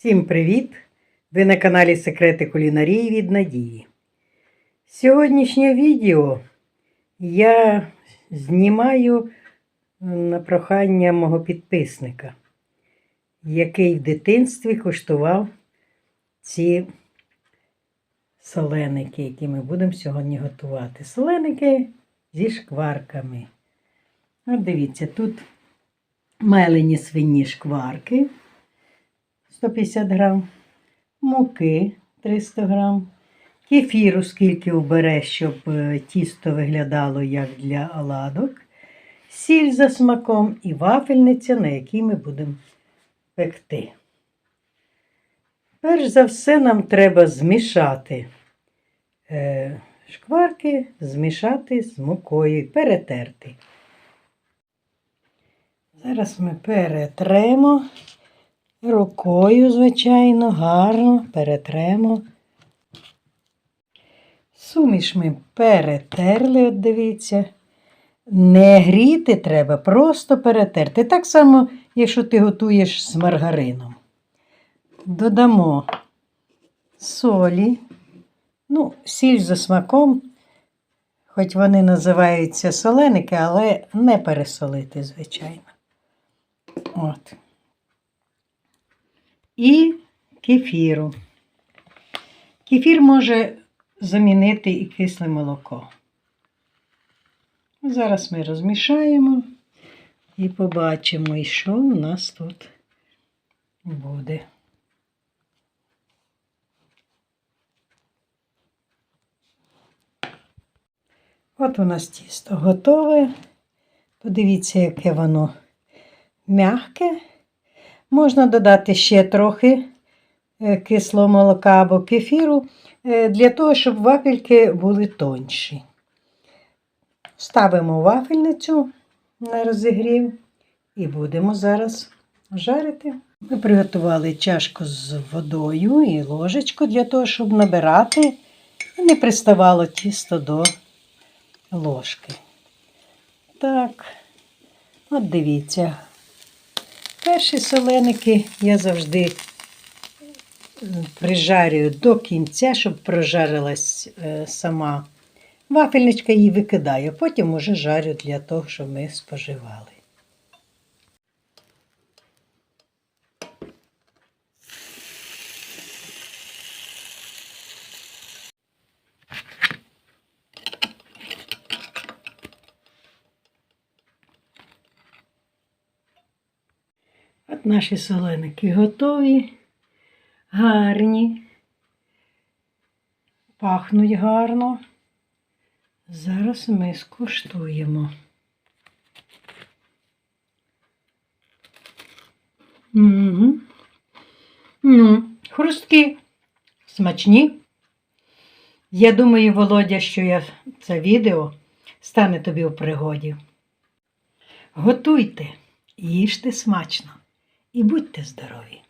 Всім привіт! Ви на каналі Секрети кулінарії від Надії. Сьогоднішнє відео я знімаю на прохання мого підписника, який в дитинстві куштував ці соленики, які ми будемо сьогодні готувати. Соленики зі шкварками. От дивіться, тут мелені свині шкварки. 150 грам, муки 300 грам, кефіру, скільки обере, щоб е, тісто виглядало як для оладок, сіль за смаком і вафельниця, на якій ми будемо пекти. Перш за все, нам треба змішати е, шкварки, змішати з мукою перетерти. Зараз ми перетремо. Рукою, звичайно, гарно перетремо. Суміш ми перетерли, от дивіться. Не гріти треба, просто перетерти. Так само, якщо ти готуєш з маргарином. Додамо солі, ну, сіль за смаком, хоч вони називаються соленики, але не пересолити, звичайно. От і кефіру. Кефір може замінити і кисле молоко. Зараз ми розмішаємо і побачимо, і що у нас тут буде. От у нас тісто готове. Подивіться, яке воно м'яке. Можна додати ще трохи е, кислого молока або кефіру, е, для того, щоб вафельки були тонші. Ставимо вафельницю на розігрів і будемо зараз жарити. Ми приготували чашку з водою і ложечку для того, щоб набирати і не приставало тісто до ложки. Так, от дивіться. Перші соленики я завжди прижарюю до кінця, щоб прожарилась е, сама вафельничка її викидаю, потім уже жарю для того, щоб ми споживали. От наші соленики готові, гарні, пахнуть гарно. Зараз ми скуштуємо. Угу. Ну, хрусткі, смачні. Я думаю, Володя, що я це відео стане тобі у пригоді. Готуйте, їжте смачно і будьте здорові!